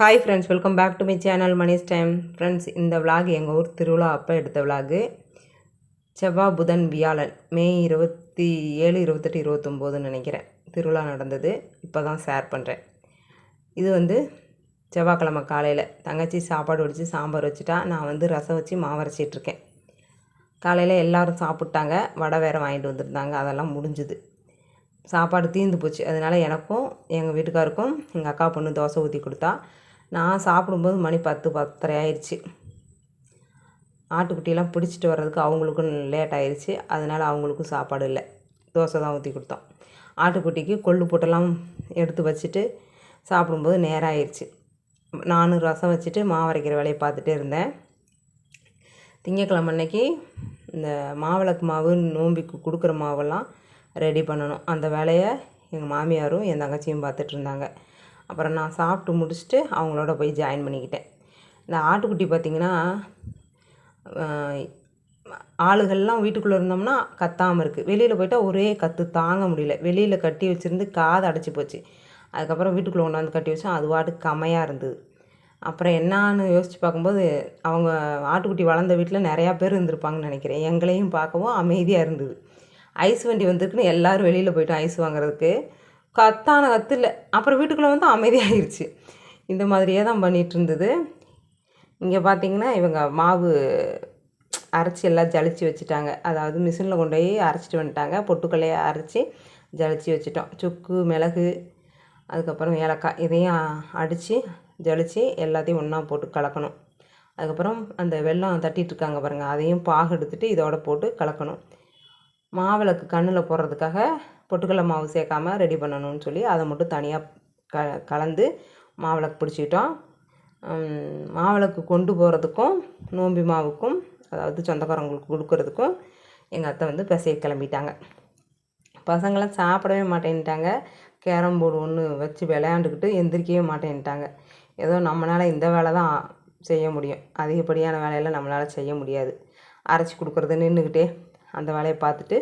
Hi friends welcome back to my channel Mani's time friends இந்த vlog எங்கள் ஊர் திருவிழா அப்போ எடுத்த விலாகு செவ்வாய் புதன் வியாழன் மே இருபத்தி ஏழு இருபத்தெட்டு இருபத்தொம்போதுன்னு நினைக்கிறேன். திருவிழா நடந்தது. இப்போ தான் ஷேர் பண்ணுறேன் இது வந்து செவ்வாய்க்கிழமை காலையில். தங்கச்சி சாப்பாடு வடித்து சாம்பார் வச்சுட்டா நான் வந்து ரசம் வச்சு மாவரைச்சிட்ருக்கேன் காலையில் எல்லோரும் சாப்பிட்டாங்க. வடை வேறு வாங்கிட்டு வந்திருந்தாங்க. அதெல்லாம் முடிஞ்சுது. சாப்பாடு தீர்ந்து போச்சு. அதனால் எனக்கும் எங்கள் வீட்டுக்காருக்கும் எங்கள் அக்கா பொண்ணு தோசை ஊற்றி கொடுத்தா நான் சாப்பிடும்போது மணி பத்து பத்தரை ஆயிடுச்சு ஆட்டுக்குட்டியெல்லாம் பிடிச்சிட்டு வர்றதுக்கு அவங்களுக்கும் லேட் ஆயிடுச்சு அதனால் அவங்களுக்கும் சாப்பாடு இல்லை. தோசை தான் ஊற்றி கொடுத்தோம். ஆட்டுக்குட்டிக்கு கொள்ளு போட்டெல்லாம் எடுத்து வச்சுட்டு சாப்பிடும்போது நேரம் ஆயிடுச்சு நானும் ரசம் வச்சுட்டு மாவரைக்கிற வேலையை பார்த்துட்டே இருந்தேன். திங்கக்கிழமை அன்னைக்கு இந்த மாவிளக்கு மாவு நோம்பிக்கு கொடுக்குற மாவெல்லாம் ரெடி பண்ணணும். அந்த வேலையை எங்கள் மாமியாரும் என் தங்கச்சியும் பார்த்துட்டு இருந்தாங்க. அப்புறம் நான் சாப்பிட்டு முடிச்சுட்டு அவங்களோட போய் ஜாயின் பண்ணிக்கிட்டேன். இந்த ஆட்டுக்குட்டி பார்த்திங்கன்னா ஆளுகள்லாம் வீட்டுக்குள்ளே இருந்தோம்னா கத்தாமல் இருக்குது வெளியில் போயிட்டால் ஒரே கற்று தாங்க முடியல. வெளியில் கட்டி வச்சுருந்து காது அடைச்சி போச்சு. அதுக்கப்புறம் வீட்டுக்குள்ளே கொண்டாந்து கட்டி வச்சோம் அது வாட்டு கம்மையாக இருந்தது. அப்புறம் என்னான்னு யோசித்து பார்க்கும்போது அவங்க ஆட்டுக்குட்டி வளர்ந்த வீட்டில் நிறையா பேர் இருந்திருப்பாங்கன்னு நினைக்கிறேன். எங்களையும் பார்க்கவும் அமைதியாக இருந்தது. ஐஸ் வண்டி வந்திருக்குன்னு எல்லோரும் வெளியில் போயிட்டோம் ஐஸ் வாங்குறதுக்கு கத்தான கத்தில் அப்புறம் வீட்டுக்குள்ளே வந்து அமைதியாகிருச்சு இந்த மாதிரியே தான் பண்ணிகிட்டு இருந்தது இங்கே பார்த்தீங்கன்னா இவங்க மாவு அரைச்சி எல்லாம் ஜலிச்சு வச்சுட்டாங்க. அதாவது மிஷினில் கொண்டு போய் அரைச்சிட்டு வந்துட்டாங்க. பொட்டுக்கல்லையை அரைச்சி ஜலிச்சு வச்சுட்டோம். சுக்கு மிளகு அதுக்கப்புறம் ஏலக்காய் இதையும் அடித்து ஜலிச்சு எல்லாத்தையும் ஒன்றா போட்டு கலக்கணும். அதுக்கப்புறம் அந்த வெல்லம் தட்டிகிட்ருக்காங்க பாருங்கள் அதையும் பாகு எடுத்துகிட்டு இதோட போட்டு கலக்கணும். மாவிளக்கு கண்ணில் போடுறதுக்காக பொட்டுக்கடலை மாவு சேர்க்காம ரெடி பண்ணணும்னு சொல்லி அதை மட்டும் தனியாக க கலந்து மாவிளக்கு பிடிச்சிக்கிட்டோம். மாவிளக்கு கொண்டு போகிறதுக்கும் நோம்பி மாவுக்கும் அதாவது சொந்தக்காரங்களுக்கு கொடுக்கறதுக்கும் எங்கள் அத்தை வந்து பிசைய கிளம்பிட்டாங்க. பசங்களாம் சாப்பிடவே மாட்டேன்ட்டாங்க. கேரம் போர்டு ஒன்று வச்சு விளையாண்டுக்கிட்டு எந்திரிக்கவே மாட்டேன்ட்டாங்க. ஏதோ நம்மளால் இந்த வேலை தான் செய்ய முடியும். அதிகப்படியான வேலையெல்லாம் நம்மளால் செய்ய முடியாது. அரைச்சி கொடுக்குறது நின்றுக்கிட்டே அந்த வேலையை பார்த்துட்டு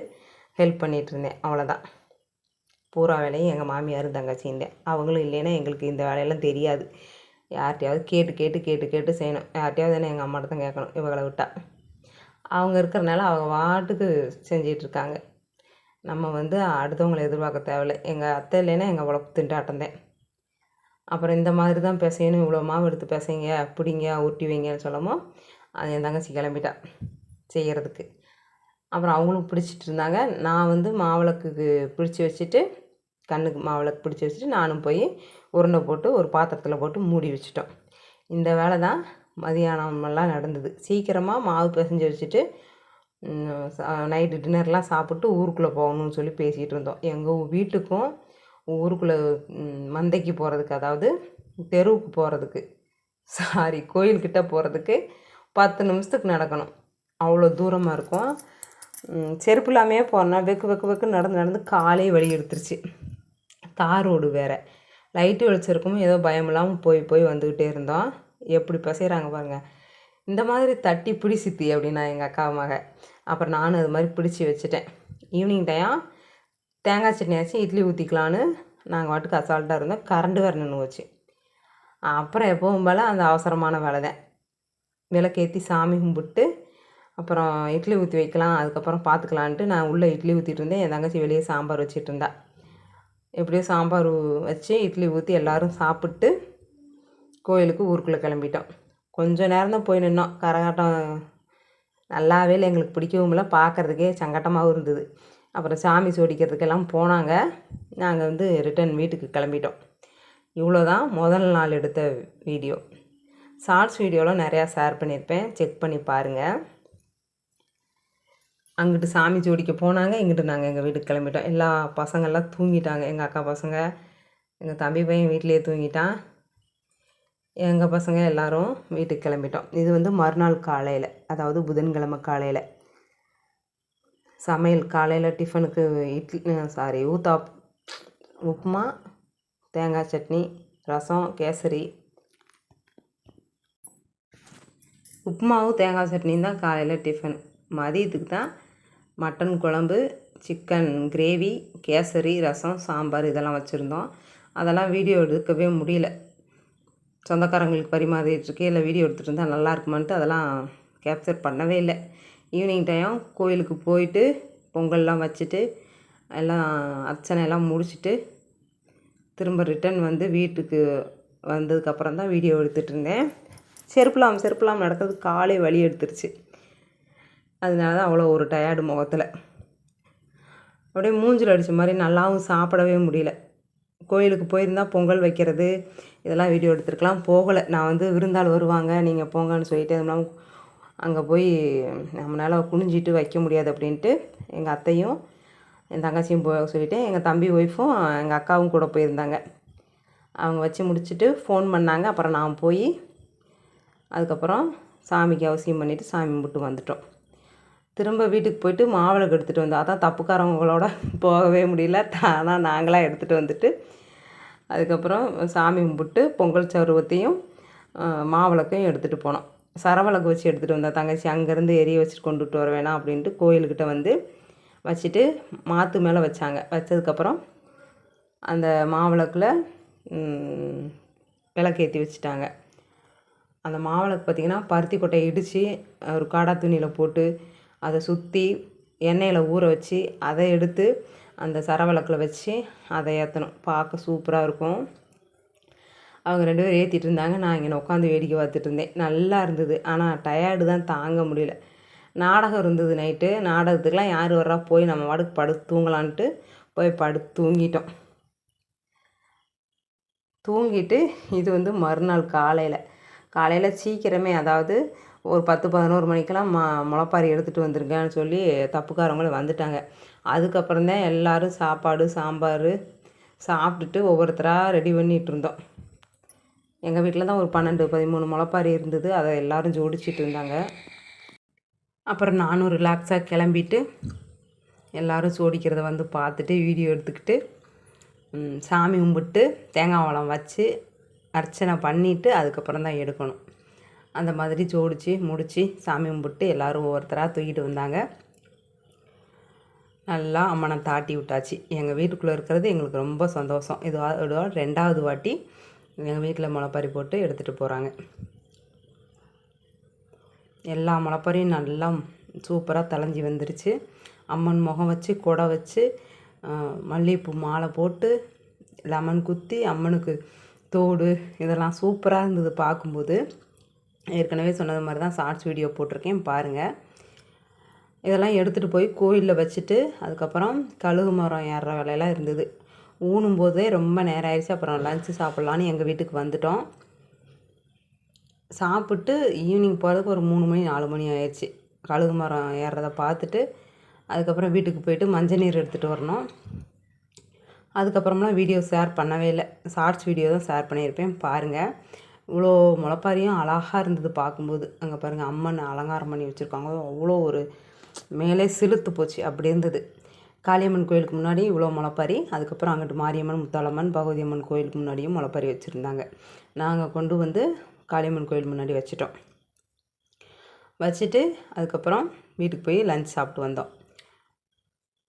ஹெல்ப் பண்ணிகிட்டு இருந்தேன். அவ்வளோதான் பூரா வேலையும் எங்கள் மாமியாரும் தங்கச்சிந்தேன் அவங்களும் இல்லைன்னா எங்களுக்கு இந்த வேலையெல்லாம் தெரியாது. யார்கிட்டையாவது கேட்டு கேட்டு கேட்டு கேட்டு செய்யணும். யார்கிட்டையாவது என்ன எங்கள் அம்மாட்ட தான் கேட்கணும். இவங்களை விட்டா. அவங்க இருக்கிறனால அவங்க வாட்டுக்கு செஞ்சிட்ருக்காங்க நம்ம வந்து அடுத்தவங்களை எதிர்பார்க்க தேவையில்லை. எங்கள் அத்தை இல்லைன்னா எங்கள் உழப்பு திண்டாட்டம் தான். அப்புறம் இந்த மாதிரி தான் பிசையணும். இவ்வளோ மாவு எடுத்து பிசைங்க பிடிங்க உருட்டி வைங்கன்னு சொல்லமோ அது என் தங்கச்சி கிளம்பிட்டா. செய்கிறதுக்கு அப்புறம் அவங்களும் பிடிச்சிட்டு இருந்தாங்க. நான் வந்து மாவிளக்குக்கு பிடிச்சி வச்சுட்டு கண்ணுக்கு மாவிளக்கு பிடிச்சி வச்சுட்டு நானும் போய் உருண்டை போட்டு ஒரு பாத்திரத்தில் போட்டு மூடி வச்சிட்டோம். இந்த வேலை தான் மதியானமெல்லாம் நடந்தது. சீக்கிரமாக மாவு பிசைஞ்சு வச்சுட்டு நைட்டு டின்னர்லாம் சாப்பிட்டு ஊருக்குள்ளே போகணும்னு சொல்லி பேசிகிட்டு இருந்தோம். எங்கள் வீட்டுக்கும் ஊருக்குள்ளே மந்தைக்கு போகிறதுக்கு அதாவது தெருவுக்கு போகிறதுக்கு சாரி கோயில்கிட்ட போகிறதுக்கு பத்து நிமிஷத்துக்கு நடக்கணும். அவ்வளோ தூரமாக இருக்கும். செருப்பு இல்லாமையே போனால் வெக்கு வெக்கு வெக்கு நடந்து நடந்து காலே வழி எடுத்துருச்சு. தார் ரோடு வேறு. லைட்டு வெளிச்சிருக்கும் ஏதோ பயம் இல்லாமல் போய் போய் வந்துக்கிட்டே இருந்தோம். எப்படி பசைகிறாங்க பாருங்க. இந்த மாதிரி தட்டி பிடி சித்தி அப்படின்னா எங்கள் அக்கா மக. அப்புறம் நானும் அது மாதிரி பிடிச்சி வச்சுட்டேன். ஈவினிங் டைம் தேங்காய் சட்னி ஆச்சு இட்லி ஊற்றிக்கலான்னு நாங்கள் வாட்டுக்கு அசால்ட்டாக இருந்தோம். கரண்ட் வேறு நின்று போச்சு அப்புறம் எப்பவும் போல் அந்த அவசரமான வேலை தான் விளக்கேற்றி சாமி கும்பிட்டு அப்புறம் இட்லி ஊற்றி வைக்கலாம் அதுக்கப்புறம் பார்த்துக்கலான்ட்டு நான் உள்ளே இட்லி ஊற்றிட்டு இருந்தேன். என் தங்கச்சி வெளியே சாம்பார் வச்சிட்டு இருந்தா. எப்படியோ சாம்பார் வச்சு இட்லி ஊற்றி எல்லோரும் சாப்பிட்டு கோயிலுக்கு ஊருக்குள்ளே கிளம்பிட்டோம். கொஞ்சம் நேரம் தான் போய் நின்னோம். கரகாட்டம் நல்லாவே இல்லை. எங்களுக்கு பிடிக்கவும் இல்லை. பார்க்குறதுக்கே சங்கட்டமாகவும் இருந்தது. அப்புறம் சாமி சோடிக்கிறதுக்கெல்லாம் போனாங்க. நாங்கள் வந்து ரிட்டர்ன் வீட்டுக்கு கிளம்பிட்டோம். இவ்வளோ தான் முதல் நாள் எடுத்த வீடியோ. ஷார்ட்ஸ் வீடியோலாம் நிறையா ஷேர் பண்ணியிருப்பேன். செக் பண்ணி பாருங்கள் அங்கிட்டு சாமி ஜோடிக்க போனாங்க இங்கிட்டு நாங்கள் எங்கள் வீட்டுக்கு கிளம்பிட்டோம். எல்லா பசங்கள்லாம் தூங்கிட்டாங்க. எங்கள் அக்கா பசங்க எங்கள் தம்பி பையன் வீட்டிலேயே தூங்கிட்டான். எங்கள் பசங்க எல்லாரும் வீட்டுக்கு கிளம்பிட்டோம். இது வந்து மறுநாள் காலையில் அதாவது புதன்கிழமை காலையில். சமையல் காலையில் டிஃபனுக்கு இட்லி சாரி ஊத்தாப் உப்புமா தேங்காய் சட்னி ரசம் கேசரி. உப்புமாவும் தேங்காய் சட்னியும் தான் காலையில் டிஃபன். மதியத்துக்கு தான் மட்டன் குழம்பு சிக்கன் கிரேவி கேசரி ரசம் சாம்பார் இதெல்லாம் வச்சுருந்தோம். அதெல்லாம் வீடியோ எடுக்கவே முடியல. சொந்தக்காரங்களுக்கு பரிமாறிட்டுருக்கேன் இல்லை வீடியோ எடுத்துகிட்டு இருந்தால் நல்லா இருக்குமான்ட்டு அதெல்லாம் கேப்சர் பண்ணவே இல்லை. ஈவினிங் டைம் கோயிலுக்கு போயிட்டு பொங்கல்லாம் வச்சுட்டு எல்லாம் அர்ச்சனை எல்லாம் முடிச்சுட்டு திரும்ப ரிட்டன் வந்து வீட்டுக்கு வந்ததுக்கப்புறம் தான் வீடியோ எடுத்துகிட்டு இருந்தேன். செருப்புலாம் செருப்புலாம் நடக்கிறது காலை வலி எடுத்துருச்சு. அதனால தான் அவ்வளோ ஒரு டயர்டு முகத்தில். அப்படியே மூஞ்சில் அடித்த மாதிரி நல்லாவும் சாப்பிடவே முடியல. கோயிலுக்கு போயிருந்தால் பொங்கல் வைக்கிறது இதெல்லாம் வீடியோ எடுத்துருக்கலாம். போகலை. நான் வந்து விருந்தாள் வருவாங்க நீங்கள் போங்கன்னு சொல்லிட்டு அதெல்லாம் அங்கே போய் நம்மளால் குனிஞ்சிட்டு வைக்க முடியாது அப்படின்ட்டு எங்கள் அத்தையும் என் தங்கச்சியும் போக சொல்லிவிட்டு எங்கள் தம்பி ஒய்ஃபும் எங்கள் அக்காவும் கூட போயிருந்தாங்க. அவங்க வச்சு முடிச்சுட்டு ஃபோன் பண்ணாங்க. அப்புறம் நான் போய் அதுக்கப்புறம் சாமிக்கு அவசியம் பண்ணிவிட்டு சாமி கும்பிட்டு வந்துட்டோம். திரும்ப வீட்டுக்கு போயிட்டு மாவிளக்கு எடுத்துகிட்டு வந்தோம் அதான் தப்புக்காரவங்களோட போகவே முடியல. ஆனால் நாங்களாக எடுத்துகிட்டு வந்துட்டு அதுக்கப்புறம் சாமி கும்பிட்டு பொங்கல் சருவத்தையும் மாவிளக்கையும் எடுத்துகிட்டு போனோம். சரவிளக்கு வச்சு எடுத்துகிட்டு வந்தா தங்கச்சி அங்கேருந்து எரிய வச்சுட்டு கொண்டுட்டு வர வேணாம் அப்படின்ட்டு கோயில்கிட்ட வந்து வச்சுட்டு மாற்று மேலே வச்சாங்க. வச்சதுக்கப்புறம் அந்த மாவிளக்கில் விளக்கேற்றி வச்சுட்டாங்க. அந்த மாவிளக்கு பார்த்திங்கன்னா பருத்தி கொட்டையை இடித்து ஒரு காடா துணியில் போட்டு அதை சுற்றி எண்ணெயில் ஊற வச்சு அதை எடுத்து அந்த சரவிளக்கில் வச்சு அதை ஏற்றணும் பார்க்க சூப்பராக இருக்கும். அவங்க ரெண்டு பேரும் ஏற்றிட்டு இருந்தாங்க. நான் இங்கே உட்காந்து வேடிக்கை பார்த்துட்டு இருந்தேன். நல்லா இருந்தது. ஆனால் டயர்டு தான் தாங்க முடியல. நாடகம் இருந்தது நைட்டு நாடகத்துக்கெலாம் யார் வர்றா? போய் நம்ம வாடகை படுத்து தூங்கலான்ட்டு போய் படுத்து தூங்கிட்டோம். தூங்கிட்டு இது வந்து மறுநாள் காலையில். காலையில் சீக்கிரமே அதாவது ஒரு பத்து பதினோரு மணிக்கெல்லாம் ம முளைப்பாரி எடுத்துகிட்டு வந்துருங்கன்னு சொல்லி தப்புக்காரவங்களும் வந்துட்டாங்க. அதுக்கப்புறம் தான் எல்லோரும் சாப்பாடு சாம்பார் சாப்பிட்டுட்டு ஒவ்வொருத்தராக ரெடி பண்ணிகிட்டு இருந்தோம். எங்கள் வீட்டில் தான் ஒரு பன்னெண்டு பதிமூணு முளைப்பாரி இருந்தது. அதை எல்லோரும் ஜோடிச்சிட்டு இருந்தாங்க. அப்புறம் நானும் ரிலாக்ஸாக கிளம்பிட்டு எல்லோரும் சோடிக்கிறத வந்து பார்த்துட்டு வீடியோ எடுத்துக்கிட்டு சாமி கும்பிட்டு தேங்காய் வளம் வச்சு அர்ச்சனை பண்ணிவிட்டு அதுக்கப்புறம் தான் எடுக்கணும். அந்த மாதிரி ஜோடித்து முடித்து சாமி கும்பிட்டு எல்லோரும் ஒவ்வொருத்தராக தூக்கிட்டு வந்தாங்க. நல்லா அம்மனை தாட்டி விட்டாச்சு. எங்கள் வீட்டுக்குள்ளே இருக்கிறது எங்களுக்கு ரொம்ப சந்தோஷம். இது ரெண்டாவது வாட்டி எங்கள் வீட்டில் முளைப்பாரி போட்டு எடுத்துகிட்டு போகிறாங்க எல்லா முளைப்பாரியும் நல்லா சூப்பராக தலைஞ்சி வந்துருச்சு. அம்மன் முகம் வச்சு கொடை வச்சு மல்லிகைப்பூ மாலை போட்டு லெமன் குத்தி அம்மனுக்கு தோடு இதெல்லாம் சூப்பராக இருந்தது பார்க்கும்போது. ஏற்கனவே சொன்னது மாதிரி தான் ஷார்ட்ஸ் வீடியோ போட்டிருக்கேன் பாருங்கள் இதெல்லாம் எடுத்துகிட்டு போய் கோயிலில் வச்சுட்டு அதுக்கப்புறம் கழுகு மரம் ஏறுற வேலையெல்லாம் இருந்தது. ஊனும் போதே ரொம்ப நேரம் ஆயிடுச்சு அப்புறம் லஞ்சு சாப்பிட்லான்னு எங்கள் வீட்டுக்கு வந்துட்டோம். சாப்பிட்டு ஈவினிங் போகிறதுக்கு ஒரு மூணு மணி நாலு மணி ஆயிடுச்சு. கழுகு மரம் ஏறுறத பார்த்துட்டு அதுக்கப்புறம் வீட்டுக்கு போயிட்டு மஞ்சள் நீர் எடுத்துகிட்டு வரணும். அதுக்கப்புறம்லாம் வீடியோ ஷேர் பண்ணவே இல்லை. ஷார்ட்ஸ் வீடியோ தான் ஷேர் பண்ணியிருப்பேன் பாருங்கள் இவ்வளோ முளைப்பாரியும் அழகாக இருந்தது பார்க்கும்போது. அங்கே பாருங்கள் அம்மன் அலங்காரம் பண்ணி வச்சுருக்காங்க. அவ்வளோ ஒரு மேலே சிலுத்து போச்சு. அப்படி இருந்தது. காளியம்மன் கோயிலுக்கு முன்னாடி இவ்வளோ முளைப்பாரி அதுக்கப்புறம் அங்கிட்டு மாரியம்மன் முத்தாளம்மன் பகவதி அம்மன் கோயிலுக்கு முன்னாடியும் முளைப்பாரி வச்சுருந்தாங்க. நாங்கள் கொண்டு வந்து காளியம்மன் கோயில் முன்னாடி வச்சுட்டோம். வச்சுட்டு அதுக்கப்புறம் வீட்டுக்கு போய் லஞ்ச் சாப்பிட்டு வந்தோம்.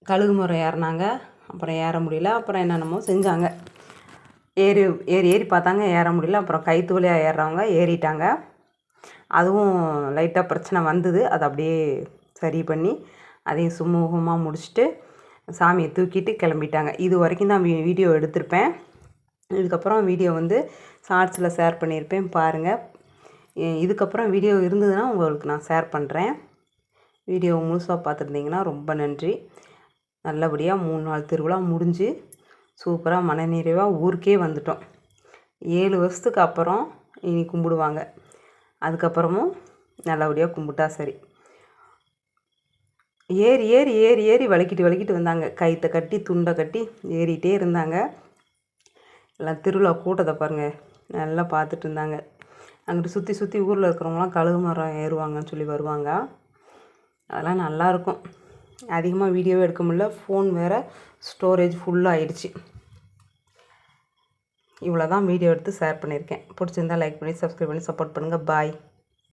கழுகு முறை ஏறினாங்க. அப்புறம் ஏற முடியல. அப்புறம் என்னென்னமோ செஞ்சாங்க. ஏறி ஏறி ஏறி பார்த்தாங்க ஏற முடியல. அப்புறம் கைத்து வழியாக ஏறுறவங்க ஏறிட்டாங்க. அதுவும் லைட்டாக பிரச்சனை வந்தது. அதை அப்படியே சரி பண்ணி அதையும் சுமூகமாக முடிச்சுட்டு சாமியை தூக்கிட்டு கிளம்பிட்டாங்க. இது வரைக்கும் தான் வீடியோ எடுத்திருப்பேன். இதுக்கப்புறம் வீடியோ வந்து ஷார்ட்ஸில் ஷேர் பண்ணியிருப்பேன். பாருங்கள் இதுக்கப்புறம் வீடியோ இருந்ததுன்னா உங்களுக்கு நான் ஷேர் பண்ணுறேன் வீடியோ முழுசாக பார்த்துருந்தீங்கன்னா ரொம்ப நன்றி. நல்லபடியாக மூணு நாள் திருவிழா முடிஞ்சு சூப்பராக மனநிறைவாக ஊருக்கே வந்துட்டோம். ஏழு வருஷத்துக்கு அப்புறம் இனி கும்பிடுவாங்க. அதுக்கப்புறமும் நல்லபடியாக கும்பிட்டா சரி. ஏறி ஏறி ஏறி ஏறி வளைக்கிட்டு வளைக்கிட்டு வந்தாங்க. கைத்தை கட்டி துண்டை கட்டி ஏறிட்டே இருந்தாங்க. எல்லாம் திருவிழா கூட்டத்தை பாருங்கள் நல்லா பார்த்துட்டு இருந்தாங்க. அங்கிட்டு சுற்றி சுற்றி ஊரில் இருக்கிறவங்களாம் கழுகு மரம் ஏறுவாங்கன்னு சொல்லி வருவாங்க. அதெல்லாம் நல்லாயிருக்கும் அதிகமாக வீடியோவே எடுக்க முடியல. ஃபோன் வேறு ஸ்டோரேஜ் ஃபுல்லாகிடுச்சு இவ்வளோ தான் வீடியோ எடுத்து ஷேர் பண்ணியிருக்கேன். பிடிச்சிருந்தா லைக் பண்ணி சப்ஸ்கிரைப் பண்ணி சப்போர்ட் பண்ணுங்கள் பாய்